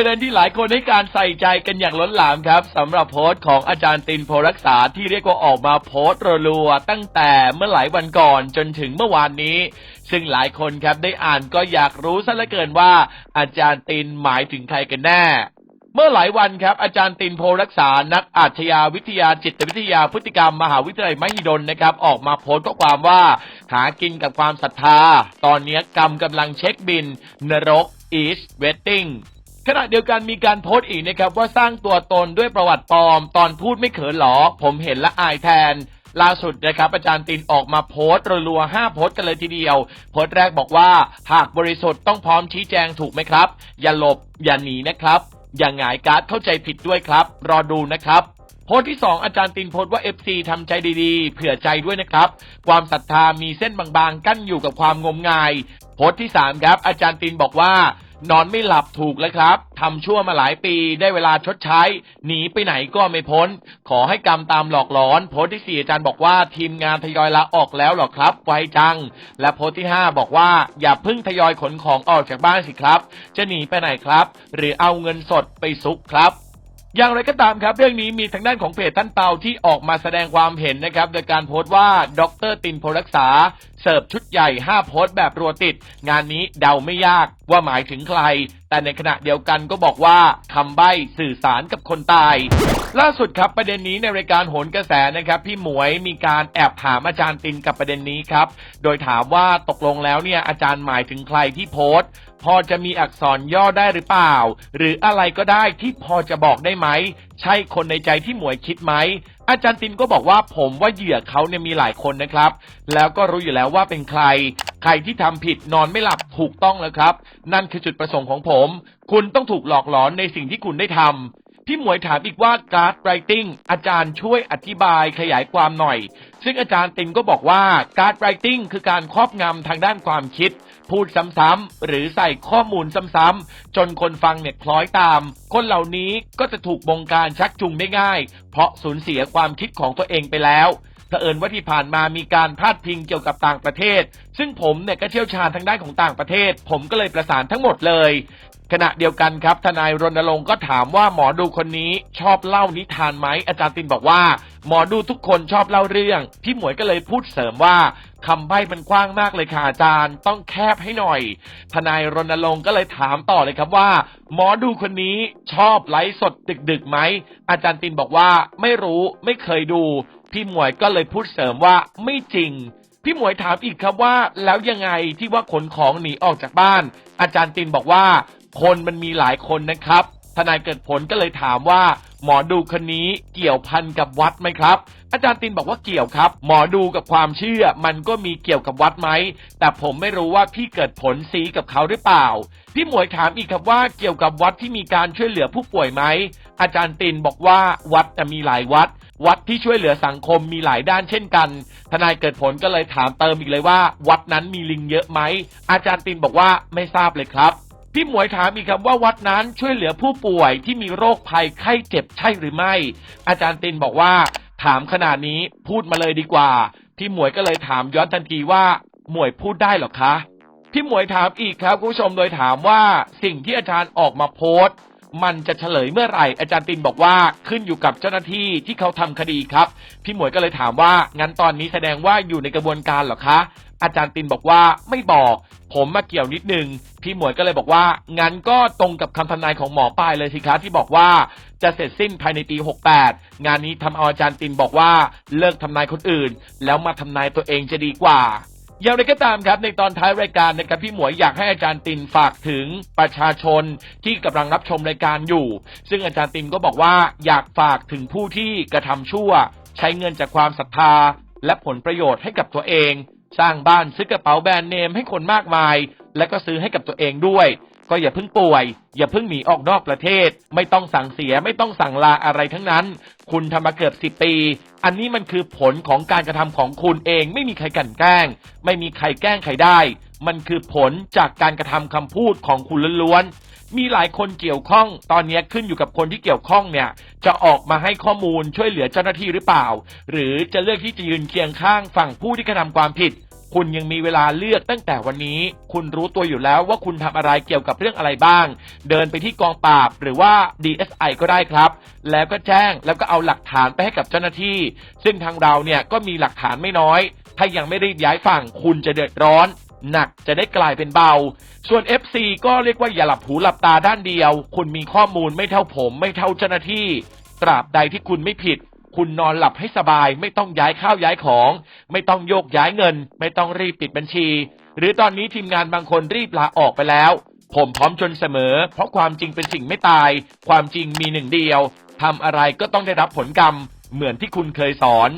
ประเด็นที่หลายคนให้การใส่ใจกันอย่างล้นหลามครับสำหรับโพสต์ของอาจารย์ตินโพรักษาที่เรียกว่าออกมาโพสต์รัวๆตั้งแต่เมื่อหลายวันก่อนจนถึงเมื่อวานนี้ ซึ่งหลายคนครับได้อ่านก็อยากรู้ซะเหลือเกินว่า อาจารย์ตินหมายถึงใครกันแน่เมื่อหลายวันครับ อาจารย์ตินโพรักษา นักอาชญาวิทยาจิตวิทยาพฤติกรรมมหาวิทยาลัยมหิดลนะครับ ออกมาโพสต์ข้อความว่า หากินกับความศรัทธา ตอนนี้กรรมกำลังเช็คบิน นรก is waiting ขณะเดียวกันมีการโพสต์อีกนะครับว่าสร้างตัวตนด้วยประวัติปลอม ตอนพูดไม่เขินหรอ ผมเห็นและอายแทน ล่าสุดนะครับอาจารย์ตินออกมาโพสต์รัวๆห้าโพสต์กันเลยทีเดียว โพสต์แรกบอกว่า หากบริสุทธิ์ต้องพร้อมชี้แจงถูกไหมครับ อย่าหลบอย่าหนีนะครับอย่างหงายการ์ดเข้าใจผิดด้วยครับ รอดูนะครับ โพสต์ที่ 2 อาจารย์ตินโพสต์ว่า FC ทำใจดีๆ เผื่อใจด้วยนะครับ ความศรัทธามีเส้นบางๆ กั้นอยู่กับความงมงาย โพสต์ที่ 3 ครับ อาจารย์ตินบอกว่า นอนไม่หลับถูกแล้วครับทำชั่วมาหลายปีได้เวลาชดใช้ หนีไปไหนก็ไม่พ้น ขอให้กรรมตามหลอกหลอนโพสต์ที่อาจารย์บอกว่าทีมงานทยอยลาออกแล้วหรอครับไวจัง และโพสต์ที่5บอกว่าอย่าเพิ่งทยอยขนของออกจากบ้านสิครับ จะหนีไปไหนครับ หรือเอาเงินสดไปซุกครับอย่างไรก็ตามครับ เรื่องนี้มีทางด้านของเพจท่านเปาที่ออกมาแสดงความเห็นนะครับ โดยการโพสต์ว่า ดรตินโพรักษา สิร์ฟชุดใหญ่ 5 โพสต์แบบรัวติด งานนี้เดาไม่ยากว่าหมายถึงใคร แต่ในขณะเดียวกันก็บอกว่าคำใบ้สื่อสารกับคนตาย ล่าสุดครับประเด็นนี้ในรายการโหนกระแสนะครับพี่หมวยมีการแอบถามอาจารย์ตินกับประเด็นนี้ครับ โดยถามว่าตกลงแล้วเนี่ยอาจารย์หมายถึงใครที่โพสต์พอจะมีอักษรย่อได้หรือเปล่า หรืออะไรก็ได้ที่พอจะบอกได้ไหม ใช่คนในใจที่หมวยคิดไหม อาจารย์ตินก็บอกว่าผมว่าเหยื่อเขาเนี่ยมีหลายคนนะครับ แล้วก็รู้อยู่แล้วว่าเป็นใคร ใครที่ทำผิดนอนไม่หลับถูกต้องแล้วครับ นั่นคือจุดประสงค์ของผม คุณต้องถูกหลอกหลอนในสิ่งที่คุณได้ทำ พี่หมวยถามอีกว่าการ์ดไรติงอาจารย์ช่วยอธิบายขยายความหน่อย ซึ่งอาจารย์ตินก็บอกว่าการ์ดไรติงคือการครอบงำทางด้านความคิด พูดซ้ำๆหรือใส่ข้อมูลซ้ำๆจนคนฟังเนี่ยคล้อยตาม คนเหล่านี้ก็จะถูกบงการชักจูงได้ง่าย เพราะสูญเสียความคิดของตัวเองไปแล้วเผอิญว่าที่ผ่านมามีการพาดพิงเกี่ยวกับต่างประเทศ ซึ่งผมเนี่ยก็เชี่ยวชาญทางด้านของต่างประเทศ ผมก็เลยประสานทั้งหมดเลย ขณะเดียวกันครับ ทนายรณรงค์ก็ถามว่าหมอดูคนนี้ชอบเล่านิทานไหมอาจารย์ตินบอกว่า หมอดูทุกคนชอบเล่าเรื่อง พี่หมวยก็เลยพูดเสริมว่าคำใบ้มันกว้างมากเลยค่ะอาจารย์ ต้องแคบให้หน่อย ทนายรณรงค์ก็เลยถามต่อเลยครับว่า หมอดูคนนี้ชอบไลฟ์สดดึกๆไหมอาจารย์ตินบอกว่าไม่รู้ไม่เคยดู พี่หมวยก็เลยพูดเสริมว่าไม่จริงพี่หมวยถามอีกครับว่า แล้วยังไงที่ว่าขนของหนีออกจากบ้าน อาจารย์ตินบอกว่า คนมันมีหลายคนนะครับ ทนายเกิดผลก็เลยถามว่า หมอดูคนนี้เกี่ยวพันกับวัดไหมครับ อาจารย์ตินบอกว่าเกี่ยวครับ หมอดูกับความเชื่อ มันก็มีเกี่ยวกับวัดไหม แต่ผมไม่รู้ว่าพี่เกิดผลซีกับเขาหรือเปล่า พี่หมวยถามอีกครับว่าเกี่ยวกับวัดที่มีการช่วยเหลือผู้ป่วยไหม อาจารย์ตินบอกว่าวัดจะมีหลายวัดวัดที่ช่วยเหลือสังคมมีหลายด้านเช่นกัน ทนายเกิดผลก็เลยถามเติมอีกเลยว่า วัดนั้นมีลิงเยอะไหม อาจารย์ตินบอกว่าไม่ทราบเลยครับ พี่หมวยถามอีกครับว่าวัดนั้นช่วยเหลือผู้ป่วยที่มีโรคภัยไข้เจ็บใช่หรือไม่ อาจารย์ตินบอกว่า ถามขนาดนี้พูดมาเลยดีกว่า พี่หมวยก็เลยถามย้อนทันทีว่า หมวยพูดได้หรอคะพี่หมวยถามอีกครับคุณผู้ชมโดยถามว่าสิ่งที่อาจารย์ออกมาโพสต์ มันจะเฉลยเมื่อไหร่ อาจารย์ตินบอกว่าขึ้นอยู่กับเจ้าหน้าที่ที่เขาทำคดีครับ พี่หมวยก็เลยถามว่างั้นตอนนี้แสดงว่าอยู่ในกระบวนการหรอคะ อาจารย์ตินบอกว่าไม่บอก ผมมาเกี่ยวนิดนึง พี่หมวยก็เลยบอกว่า งั้นก็ตรงกับคำทำนายของหมอปลายเลยสิคะที่บอกว่าจะเสร็จสิ้นภายในปี 68 งานนี้ทำเอาอาจารย์ตินบอกว่าเลิกทำนายคนอื่น แล้วมาทำนายตัวเองจะดีกว่า อย่างไรก็ตามครับในตอนท้ายรายการนะครับพี่หมวยอยากให้อาจารย์ตินฝากถึงประชาชนที่กำลังรับชมรายการอยู่ ซึ่งอาจารย์ตินก็บอกว่าอยากฝากถึงผู้ที่กระทำชั่ว ใช้เงินจากความศรัทธา และผลประโยชน์ให้กับตัวเอง สร้างบ้านซื้อกระเป๋าแบรนด์เนมให้คนมากมาย และก็ซื้อให้กับตัวเองด้วย ก็อย่าเพิ่งป่วย อย่าเพิ่งหนีออกนอกประเทศ ไม่ต้องสั่งเสียไม่ต้องสั่งลาอะไรทั้งนั้น คุณทำมาเกือบสิบปี อันนี้มันคือผลของการกระทำของคุณเองไม่มีใครกันแกล้ง ไม่มีใครแกล้งใครได้ มันคือผลจากการกระทำคำพูดของคุณล้วนๆมีหลายคนเกี่ยวข้อง ตอนนี้ขึ้นอยู่กับคนที่เกี่ยวข้องเนี่ย จะออกมาให้ข้อมูลช่วยเหลือเจ้าหน้าที่หรือเปล่า หรือจะเลือกที่จะยืนเคียงข้างฝั่งผู้ที่กระทำความผิด คุณยังมีเวลาเลือกตั้งแต่วันนี้ คุณรู้ตัวอยู่แล้วว่าคุณทำอะไรเกี่ยวกับเรื่องอะไรบ้าง เดินไปที่กองปราบหรือว่า DSI ก็ได้ครับ แล้วก็แจ้งแล้วก็เอาหลักฐานไปให้กับเจ้าหน้าที่ ซึ่งทางเราเนี่ยก็มีหลักฐานไม่น้อย ถ้ายังไม่รีบย้ายฝั่งคุณจะเดือดร้อนหนักจะได้กลายเป็นเบา ส่วน FC ก็เรียกว่าอย่าหลับหูหลับตาด้านเดียว คุณมีข้อมูลไม่เท่าผม ไม่เท่าเจ้าหน้าที่ ตราบใดที่คุณไม่ผิด คุณนอนหลับให้สบาย ไม่ต้องย้ายข้าวย้ายของ ไม่ต้องโยกย้ายเงิน ไม่ต้องรีบปิดบัญชี หรือตอนนี้ทีมงานบางคนรีบลาออกไปแล้ว ผมพร้อมจนเสมอ เพราะความจริงเป็นสิ่งไม่ตาย ความจริงมีหนึ่งเดียวทำอะไรก็ต้องได้รับผลกรรม เหมือนที่คุณเคยสอน